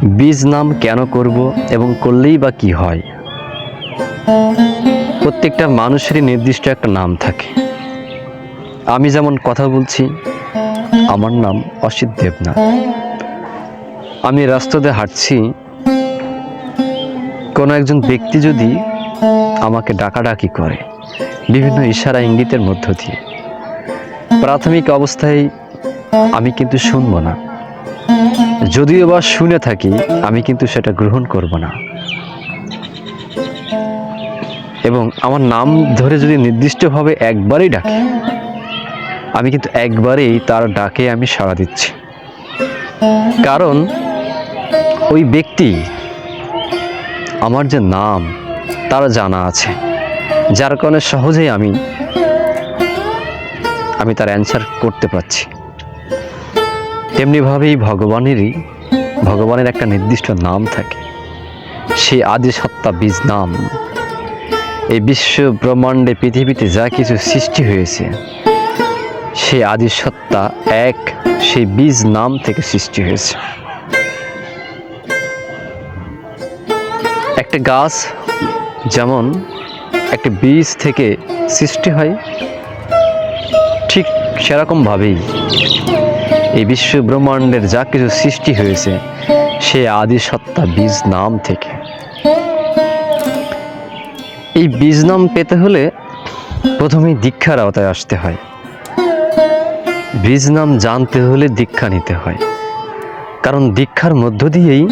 বীজ নাম কেন করব এবং করলেই বা কি হয়? প্রত্যেকটা মানুষেরই নির্দিষ্ট একটা নাম থাকে। আমি যেমন কথা বলছি, আমার নাম অসিত দেবনাথ। আমি রাস্তাতে হাঁটছি, কোনো একজন ব্যক্তি যদি আমাকে ডাকাডাকি করে, বিভিন্ন ইশারা ইঙ্গিতের মধ্য দিয়ে, প্রাথমিক অবস্থায় আমি কিন্তু শুনব না। যদিও বা শুনে থাকি, আমি কিন্তু সেটা গ্রহণ করব না। এবং আমার নাম ধরে যদি নির্দিষ্টভাবে একবারেই ডাকে, আমি কিন্তু একবারেই তার ডাকে আমি সাড়া দিচ্ছি। কারণ ওই ব্যক্তি আমার যে নাম, তার জানা আছে, যার কারণে সহজেই আমি আমি তার অ্যান্সার করতে পারছি। তেমনিভাবেই ভগবানেরই, ভগবানের একটা নির্দিষ্ট নাম থাকে। সেই আদি সত্তা বীজ নাম। এই বিশ্ব ব্রহ্মাণ্ডে পৃথিবীতে যা কিছু সৃষ্টি হয়েছে সেই আদি সত্তা এক, সেই বীজ নাম থেকে সৃষ্টি হয়েছে। একটা গাছ যেমন একটা বীজ থেকে সৃষ্টি হয়, ঠিক সেরকমভাবেই এই বিশ্ব ব্রহ্মাণ্ডের যা কিছু সৃষ্টি হয়েছে, সে আদি সত্তা বীজ নাম থেকে। এই বীজ নাম পেতে হলে প্রথমেই দীক্ষার আওতায় আসতে হয়। বীজ নাম জানতে হলে দীক্ষা নিতে হয়। কারণ দীক্ষার মধ্য দিয়েই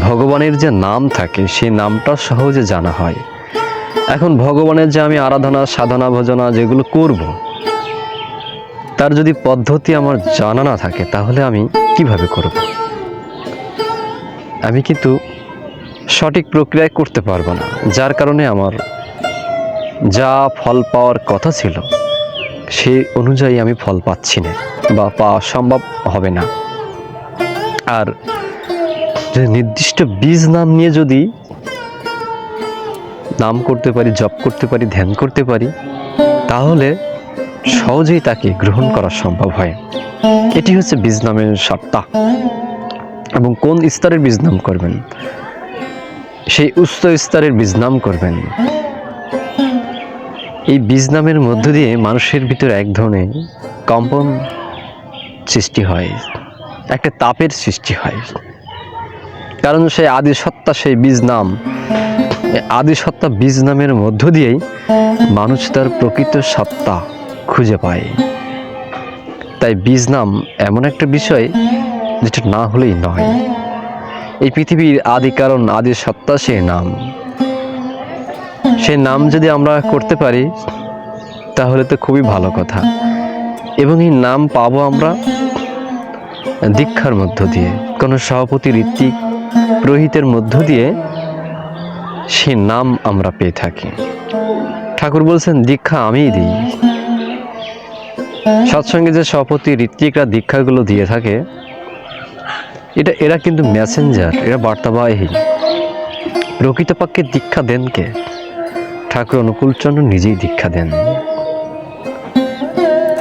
ভগবানের যে নাম থাকে সেই নামটা সহজে জানা হয়। এখন ভগবানের যে আমি আরাধনা, সাধনা, ভজনা যেগুলো করব তার যদি পদ্ধতি আমার জানা না থাকে, তাহলে আমি কীভাবে করব? আমি কিন্তু সঠিক প্রক্রিয়ায় করতে পারব না, যার কারণে আমার যা ফল পাওয়ার কথা ছিল, সেই অনুযায়ী আমি ফল পাচ্ছি না বা পাওয়া সম্ভব হবে না। আর নির্দিষ্ট বীজ নাম নিয়ে যদি নাম করতে পারি, জপ করতে পারি, ধ্যান করতে পারি, তাহলে সহজেই তাকে গ্রহণ করা সম্ভব হয়। এটি হচ্ছে বীজ নামের সত্তা এবং কোন স্তরের বীজ নাম করবেন? সেই উচ্চ স্তরের বীজ নাম করবেন। এই বীজ নামের মধ্য দিয়ে মানুষের ভিতরে এক ধরনের কম্পন সৃষ্টি হয়, একটা তাপের সৃষ্টি হয়। কারণ সেই আদি সত্তা সেই বীজ নাম, এই আদি সত্তা বীজ নামের মধ্য দিয়েই মানুষ তার প্রকৃত সত্তা খুঁজে পায় তাই বীজ নাম এমন একটা বিষয় যেটা না হলেই নয়। এই পৃথিবীর আদি কারণ, আদি সত্তা সে নাম। সে নাম যদি আমরা করতে পারি, তাহলে তো খুবই ভালো কথা। এবং এই নাম পাবো আমরা দীক্ষার মধ্য দিয়ে, কোনো সভাপতি ঋত্বিক পুরোহিতের মধ্য দিয়ে সে নাম আমরা পেয়ে থাকি। ঠাকুর বলছেন, দীক্ষা আমিই দিই। সৎসঙ্গে যে সভাপতি ঋত্বিকরা দীক্ষাগুলো দিয়ে থাকে, এটা এরা কিন্তু মেসেঞ্জার এরা বার্তাবাহী। প্রকৃতপক্ষে দীক্ষা দেন কে? ঠাকুর অনুকূলচন্দ্র নিজেই দীক্ষা দেন।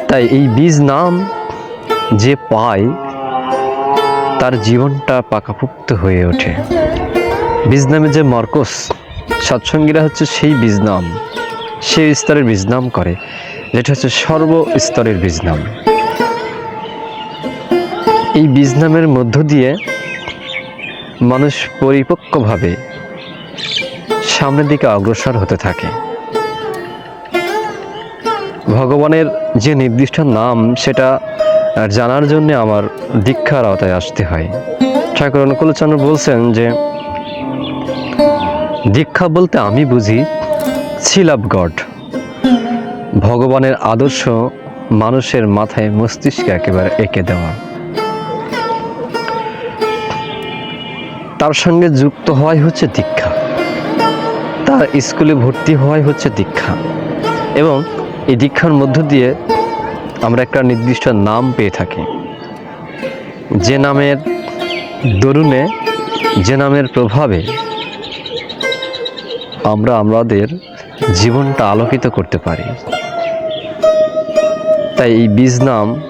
তাই এই বীজ নাম যে পায়, তার জীবনটা পাকাপুক্ত হয়ে ওঠে। বীজ নামে যে মর্কস, সৎসঙ্গীরা হচ্ছে সেই বীজ নাম। সেই স্তরের বীজ নাম করে। যেটা হচ্ছে সর্ব স্তরের বীজ এই বীজ নামের মধ্য দিয়ে মানুষ পরিপক্কভাবে সামনের দিকে অগ্রসর হতে থাকে। ভগবানের যে নির্দিষ্ট নাম, সেটা জানার জন্য আমার দীক্ষার আওতায় আসতে হয়। ঠাকুর অনুকূলচন্দ্র বলছেন যে, দীক্ষা বলতে আমি বুঝি ছিল অফ গড ভগবানের আদর্শ মানুষের মাথায় মস্তিষ্কে একেবারে এঁকে দেওয়া। তার সঙ্গে যুক্ত হওয়াই হচ্ছে দীক্ষা। তার স্কুলে ভর্তি হওয়াই হচ্ছে দীক্ষা। এবং এই দীক্ষার মধ্য দিয়ে আমরা একটা নির্দিষ্ট নাম পেয়ে থাকি। যে নামের দরুণে যে নামের প্রভাবে আমরা আমাদের জীবনটা আলোকিত করতে পারি। তাই এই বীজ নাম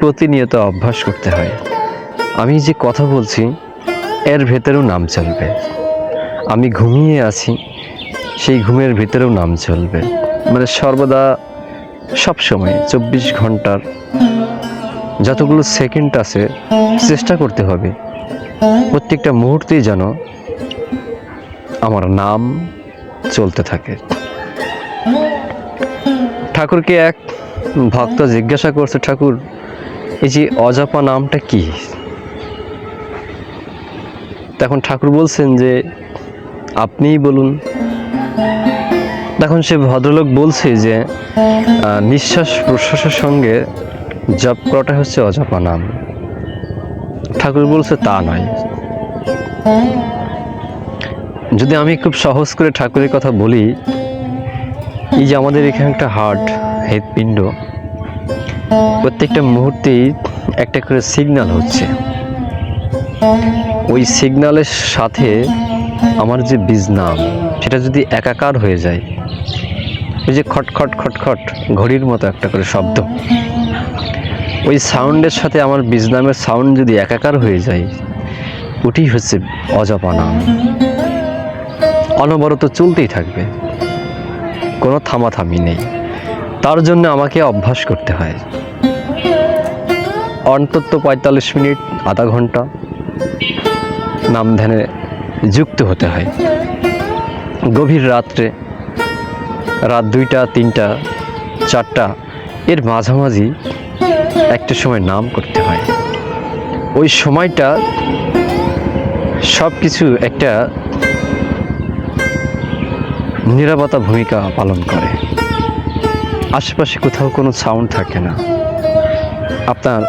প্রতিনিয়ত অভ্যাস করতে হয়। আমি যে কথা বলছি, এর ভেতরেও নাম চলবে। আমি ঘুমিয়ে আছি, সেই ঘুমের ভিতরেও নাম চলবে। মানে সর্বদা সব সময় চব্বিশ ঘণ্টার যতগুলো সেকেন্ড আছে, চেষ্টা করতে হবে। প্রত্যেকটা মুহূর্তেই যেন আমার নাম চলতে থাকে। ঠাকুরকে এক ভক্ত জিজ্ঞাসা করছে, ঠাকুর, এই যে অজাপা নামটা কি? তখন ঠাকুর বলছেন যে, আপনিই বলুন। তখন সে ভদ্রলোক বলছে যে নিঃশ্বাস প্রশ্বাসের সঙ্গে জপ করাটা হচ্ছে অজাপা নাম। ঠাকুর বলছে, তা নয়। যদি আমি খুব সহজ করে ঠাকুরের কথা বলি, এই যে আমাদের এখানে একটা হার্ট হৃদপিণ্ড প্রত্যেকটা মুহূর্তেই একটা করে সিগনাল হচ্ছে। ওই সিগনালের সাথে আমার যে বীজনাম, সেটা যদি একাকার হয়ে যায়, ওই যে খটখট খটখট ঘড়ির মতো একটা করে শব্দ, ওই সাউন্ডের সাথে আমার বীজনামের সাউন্ড যদি একাকার হয়ে যায়, ওটি হচ্ছে অজপা নাম অনবরত চলতেই থাকবে। কোনো থামাথামি নেই। তার জন্য আমাকে অভ্যাস করতে হয়। অন্তত পঁয়তাল্লিশ মিনিট, আধা ঘণ্টা নাম ধ্যানে যুক্ত হতে হয়। গভীর রাত্রে রাত দুইটা, তিনটা, চারটা এর মাঝামাঝি একটা সময় নাম করতে হয়। ওই সময়টা সব কিছু একটা নিরাপত্তা ভূমিকা পালন করে। আশেপাশে কোথাও কোনো সাউন্ড থাকে না। আপনার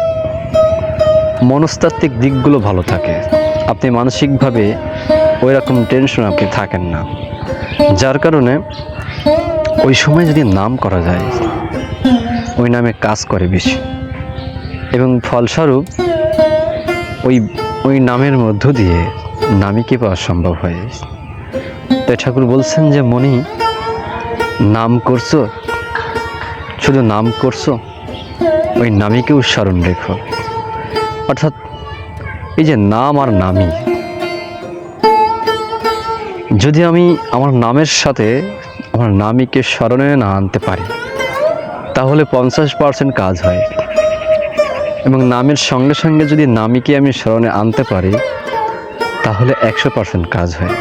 মনস্তাত্ত্বিক দিকগুলো ভালো থাকে। আপনি মানসিকভাবে ওই রকম টেনশন আপনি থাকেন না। যার কারণে ওই সময় যদি নাম করা যায়, ওই নামে কাজ করে বেশি। এবং ফলস্বরূপ ওই ওই নামের মধ্য দিয়ে নামিকে পাওয়া সম্ভব হয়? তাই ঠাকুর বলছেন যে মনি নাম করছ? শুধু নাম করছ? ওই নামীকেও স্মরণ রেখো। অর্থাৎ এই যে নাম আর নামই যদি আমি আমার নামের সাথে আমার নামীকে স্মরণে না আনতে পারি, তাহলে পঞ্চাশ পার্সেন্ট কাজ হয়। এবং নামের সঙ্গে সঙ্গে যদি নামীকে আমি স্মরণে আনতে পারি, তাহলে একশো পার্সেন্ট কাজ হয়।